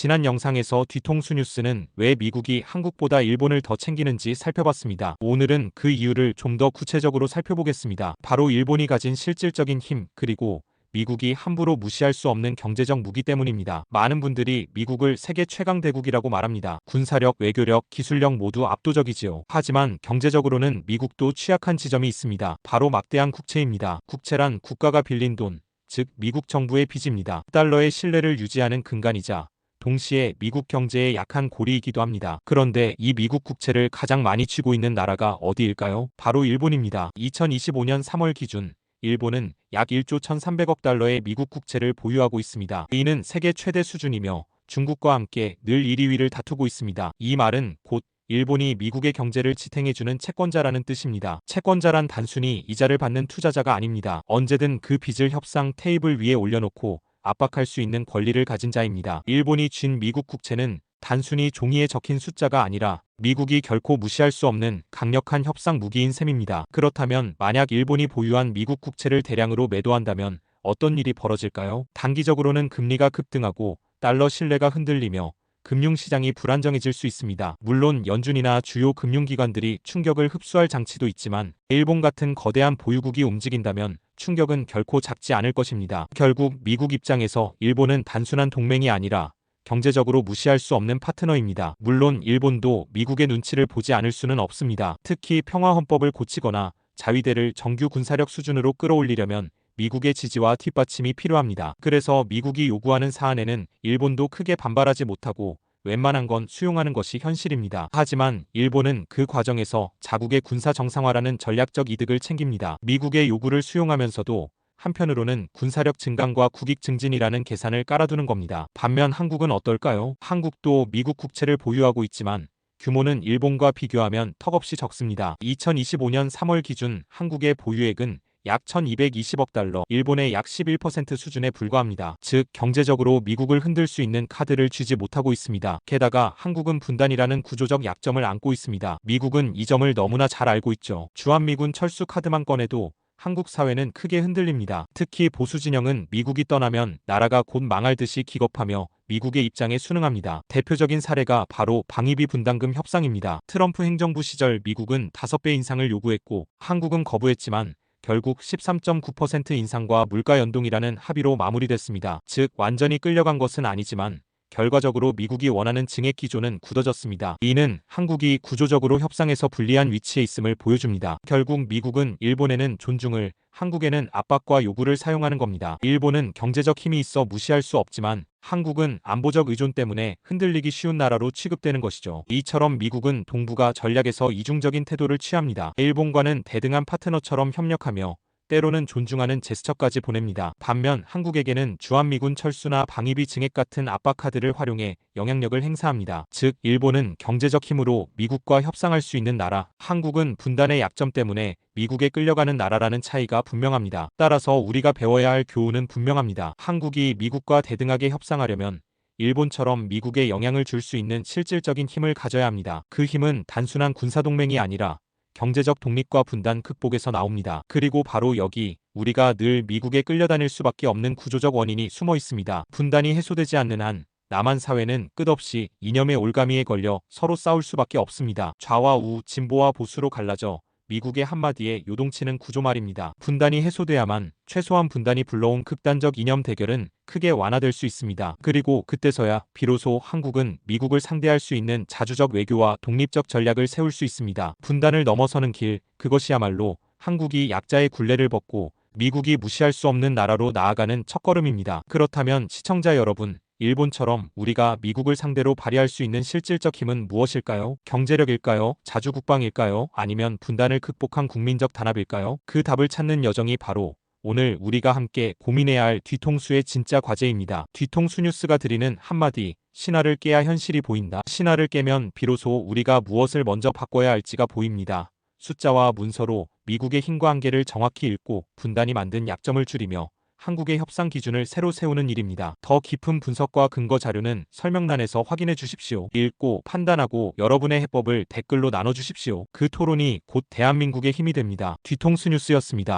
지난 영상에서 뒤통수 뉴스는 왜 미국이 한국보다 일본을 더 챙기는지 살펴봤습니다. 오늘은 그 이유를 좀 더 구체적으로 살펴보겠습니다. 바로 일본이 가진 실질적인 힘, 그리고 미국이 함부로 무시할 수 없는 경제적 무기 때문입니다. 많은 분들이 미국을 세계 최강 대국이라고 말합니다. 군사력, 외교력, 기술력 모두 압도적이지요. 하지만 경제적으로는 미국도 취약한 지점이 있습니다. 바로 막대한 국채입니다. 국채란 국가가 빌린 돈, 즉 미국 정부의 빚입니다. 달러의 신뢰를 유지하는 근간이자 동시에 미국 경제의 약한 고리이기도 합니다. 그런데 이 미국 국채를 가장 많이 쥐고 있는 나라가 어디일까요? 바로 일본입니다. 2025년 3월 기준 일본은 약 1조 1,300억 달러의 미국 국채를 보유하고 있습니다. 이는 세계 최대 수준이며 중국과 함께 늘 1위 위를 다투고 있습니다. 이 말은 곧 일본이 미국의 경제를 지탱해주는 채권자라는 뜻입니다. 채권자란 단순히 이자를 받는 투자자가 아닙니다. 언제든 그 빚을 협상 테이블 위에 올려놓고 압박할 수 있는 권리를 가진 자입니다. 일본이 쥔 미국 국채는 단순히 종이에 적힌 숫자가 아니라 미국이 결코 무시할 수 없는 강력한 협상 무기인 셈입니다. 그렇다면 만약 일본이 보유한 미국 국채를 대량으로 매도한다면 어떤 일이 벌어질까요? 단기적으로는 금리가 급등하고 달러 신뢰가 흔들리며 금융시장이 불안정해질 수 있습니다. 물론 연준이나 주요 금융기관들이 충격을 흡수할 장치도 있지만 일본 같은 거대한 보유국이 움직인다면 충격은 결코 작지 않을 것입니다. 결국 미국 입장에서 일본은 단순한 동맹이 아니라 경제적으로 무시할 수 없는 파트너입니다. 물론 일본도 미국의 눈치를 보지 않을 수는 없습니다. 특히 평화헌법을 고치거나 자위대를 정규 군사력 수준으로 끌어올리려면 미국의 지지와 뒷받침이 필요합니다. 그래서 미국이 요구하는 사안에는 일본도 크게 반발하지 못하고 웬만한 건 수용하는 것이 현실입니다. 하지만 일본은 그 과정에서 자국의 군사 정상화라는 전략적 이득을 챙깁니다. 미국의 요구를 수용하면서도 한편으로는 군사력 증강과 국익 증진이라는 계산을 깔아두는 겁니다. 반면 한국은 어떨까요? 한국도 미국 국채를 보유하고 있지만 규모는 일본과 비교하면 턱없이 적습니다. 2025년 3월 기준 한국의 보유액은 약 1220억 달러, 일본의 약 11% 수준에 불과합니다. 즉, 경제적으로 미국을 흔들 수 있는 카드를 쥐지 못하고 있습니다. 게다가 한국은 분단이라는 구조적 약점을 안고 있습니다. 미국은 이 점을 너무나 잘 알고 있죠. 주한미군 철수 카드만 꺼내도 한국 사회는 크게 흔들립니다. 특히 보수 진영은 미국이 떠나면 나라가 곧 망할 듯이 기겁하며 미국의 입장에 순응합니다. 대표적인 사례가 바로 방위비 분담금 협상입니다. 트럼프 행정부 시절 미국은 5배 인상을 요구했고 한국은 거부했지만 결국 13.9% 인상과 물가 연동이라는 합의로 마무리됐습니다. 즉 완전히 끌려간 것은 아니지만 결과적으로 미국이 원하는 증액 기조는 굳어졌습니다. 이는 한국이 구조적으로 협상에서 불리한 위치에 있음을 보여줍니다. 결국 미국은 일본에는 존중을, 한국에는 압박과 요구를 사용하는 겁니다. 일본은 경제적 힘이 있어 무시할 수 없지만 한국은 안보적 의존 때문에 흔들리기 쉬운 나라로 취급되는 것이죠. 이처럼 미국은 동북아 전략에서 이중적인 태도를 취합니다. 일본과는 대등한 파트너처럼 협력하며 때로는 존중하는 제스처까지 보냅니다. 반면 한국에게는 주한미군 철수나 방위비 증액 같은 압박 카드를 활용해 영향력을 행사합니다. 즉 일본은 경제적 힘으로 미국과 협상할 수 있는 나라, 한국은 분단의 약점 때문에 미국에 끌려가는 나라라는 차이가 분명합니다. 따라서 우리가 배워야 할 교훈은 분명합니다. 한국이 미국과 대등하게 협상하려면 일본처럼 미국에 영향을 줄 수 있는 실질적인 힘을 가져야 합니다. 그 힘은 단순한 군사동맹이 아니라 경제적 독립과 분단 극복에서 나옵니다. 그리고 바로 여기 우리가 늘 미국에 끌려다닐 수밖에 없는 구조적 원인이 숨어 있습니다. 분단이 해소되지 않는 한 남한 사회는 끝없이 이념의 올가미에 걸려 서로 싸울 수밖에 없습니다. 좌와 우, 진보와 보수로 갈라져 미국의 한마디에 요동치는 구조 말입니다. 분단이 해소돼야만 최소한 분단이 불러온 극단적 이념 대결은 크게 완화될 수 있습니다. 그리고 그때서야 비로소 한국은 미국을 상대할 수 있는 자주적 외교와 독립적 전략을 세울 수 있습니다. 분단을 넘어서는 길, 그것이야말로 한국이 약자의 굴레를 벗고 미국이 무시할 수 없는 나라로 나아가는 첫걸음입니다. 그렇다면 시청자 여러분, 일본처럼 우리가 미국을 상대로 발휘할 수 있는 실질적 힘은 무엇일까요? 경제력일까요? 자주국방일까요? 아니면 분단을 극복한 국민적 단합일까요? 그 답을 찾는 여정이 바로 오늘 우리가 함께 고민해야 할 뒤통수의 진짜 과제입니다. 뒤통수 뉴스가 드리는 한마디, 신화를 깨야 현실이 보인다. 신화를 깨면 비로소 우리가 무엇을 먼저 바꿔야 할지가 보입니다. 숫자와 문서로 미국의 힘과 한계를 정확히 읽고 분단이 만든 약점을 줄이며 한국의 협상 기준을 새로 세우는 일입니다. 더 깊은 분석과 근거 자료는 설명란에서 확인해 주십시오. 읽고 판단하고 여러분의 해법을 댓글로 나눠주십시오. 그 토론이 곧 대한민국의 힘이 됩니다. 뒤통수 뉴스였습니다.